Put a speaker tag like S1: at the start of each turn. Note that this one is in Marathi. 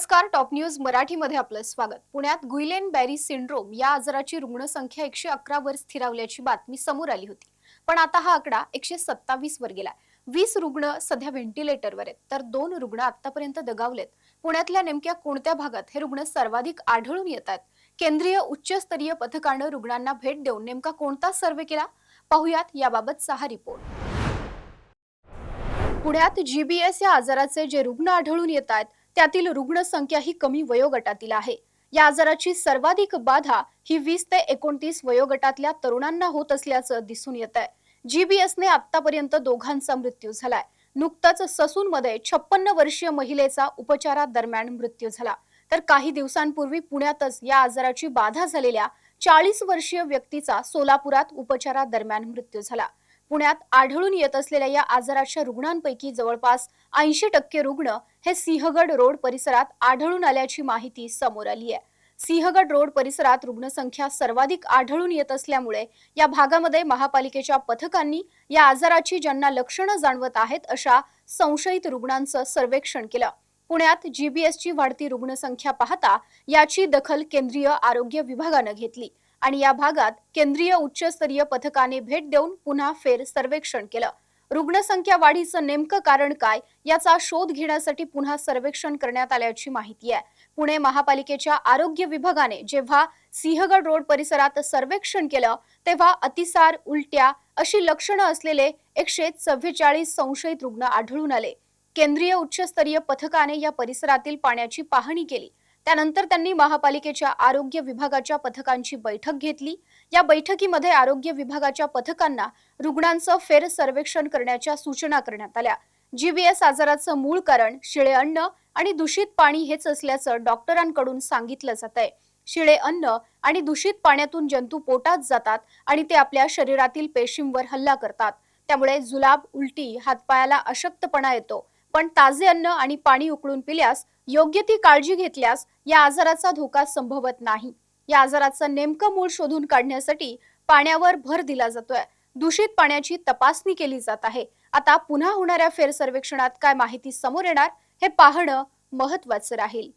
S1: नमस्कार टॉप न्यूज मराठीमध्ये आपलं स्वागत. पुण्यात गुइलेन बॅरी सिंड्रोम या आजाराची रुग्णसंख्या एकशे अकरा वर स्थिरावल्याची बातमी समोर आली होती. पण आता हा आकडा एकशे सत्तावीस वर गेला वीस रुग्ण सध्या व्हेंटिलेटरवर आहेत. तर दोन रुग्ण आतापर्यंत दगावलेत. पुण्यातल्या नेमक्या कोणत्या भागात हे रुग्ण सर्वाधिक आढळून येतात केंद्रीय उच्चस्तरीय पथकानं रुग्णांना भेट देऊन नेमका कोणता सर्वे केला? पाहुयात याबाबतचा हा रिपोर्ट. पुण्यात जीबीएस या आजाराचे जे रुग्ण आढळून येत आहेत त्यातील रुग्णसंख्या ही कमी वयोगटातील आहे. या आजाराची सर्वाधिक बाधा ही वीस ते एकोणतीस वयोगटातल्या तरुणांना होत असल्याचं दिसून येत आहे जीबीएसने आतापर्यंत दोघांचा मृत्यू झालाय. नुकतंच ससूनमध्ये छप्पन्न वर्षीय महिलेचा उपचारादरम्यान मृत्यू झाला. तर काही दिवसांपूर्वी पुण्यातच या आजाराची बाधा झालेल्या चाळीस वर्षीय व्यक्तीचा सोलापुरात उपचारादरम्यान मृत्यू झाला. पुण्यात आढळून येत असलेल्या या आजाराच्या रुग्णांपैकी जवळपास ऐंशी टक्के रुग्ण हे सिंहगड रोड परिसरात आढळून आल्याची माहिती समोर आली आहे. सिंहगड रोड परिसरात रुग्णसंख्या सर्वाधिक आढळून येत असल्यामुळे या भागामध्ये महापालिकेच्या पथकांनी या आजाराची ज्यांना लक्षणं जाणवत आहेत अशा संशयित रुग्णांचं सर्वेक्षण केलं. पुण्यात जीबीएसची वाढती रुग्णसंख्या पाहता याची दखल केंद्रीय आरोग्य विभागानं घेतली. आणि या भागात केंद्रीय उच्चस्तरीय पथकाने भेट देऊन पुन्हा फेर सर्वेक्षण केलं. रुग्णसंख्या वाढीचं नेमकं कारण काय याचा शोध घेण्यासाठी पुन्हा सर्वेक्षण करण्यात आल्याची माहिती आहे. पुणे महापालिकेच्या आरोग्य विभागाने जेव्हा सिंहगड रोड परिसरात सर्वेक्षण केलं तेव्हा अतिसार उलट्या अशी लक्षणं असलेले एकशे चव्वेचाळीस संशयित रुग्ण आढळून आले. केंद्रीय उच्चस्तरीय पथकाने या परिसरातील पाण्याची पाहणी केली. त्यानंतर त्यांनी महापालिकेच्या आरोग्य विभागाच्या पथकांची बैठक घेतली. या बैठकीमध्ये आरोग्य विभागाच्या पथकांना रुग्णांचं फेर सर्वेक्षण करण्याच्या सूचना करण्यात आल्या. जीबीएस आजाराचं मूळ कारण शिळे अन्न आणि दूषित पाणी हेच असल्याचं डॉक्टरांकडून सांगितलं जात आहे शिळे अन्न आणि दूषित पाण्यातून जंतू पोटात जातात आणि ते आपल्या शरीरातील पेशींवर हल्ला करतात. त्यामुळे जुलाब उलटी हातपायाला अशक्तपणा येतो. पण ताजे अन्न आणि पाणी उकळून पिल्यास योग्य ती काळजी घेतल्यास या आजाराचा धोका संभवत नाही. या आजाराचं नेमकं मूळ शोधून काढण्यासाठी पाण्यावर भर दिला जातोय. दूषित पाण्याची तपासणी केली जात आहे. आता पुन्हा होणाऱ्या फेर सर्वेक्षणात काय माहिती समोर येणार हे पाहणं महत्वाचं राहील.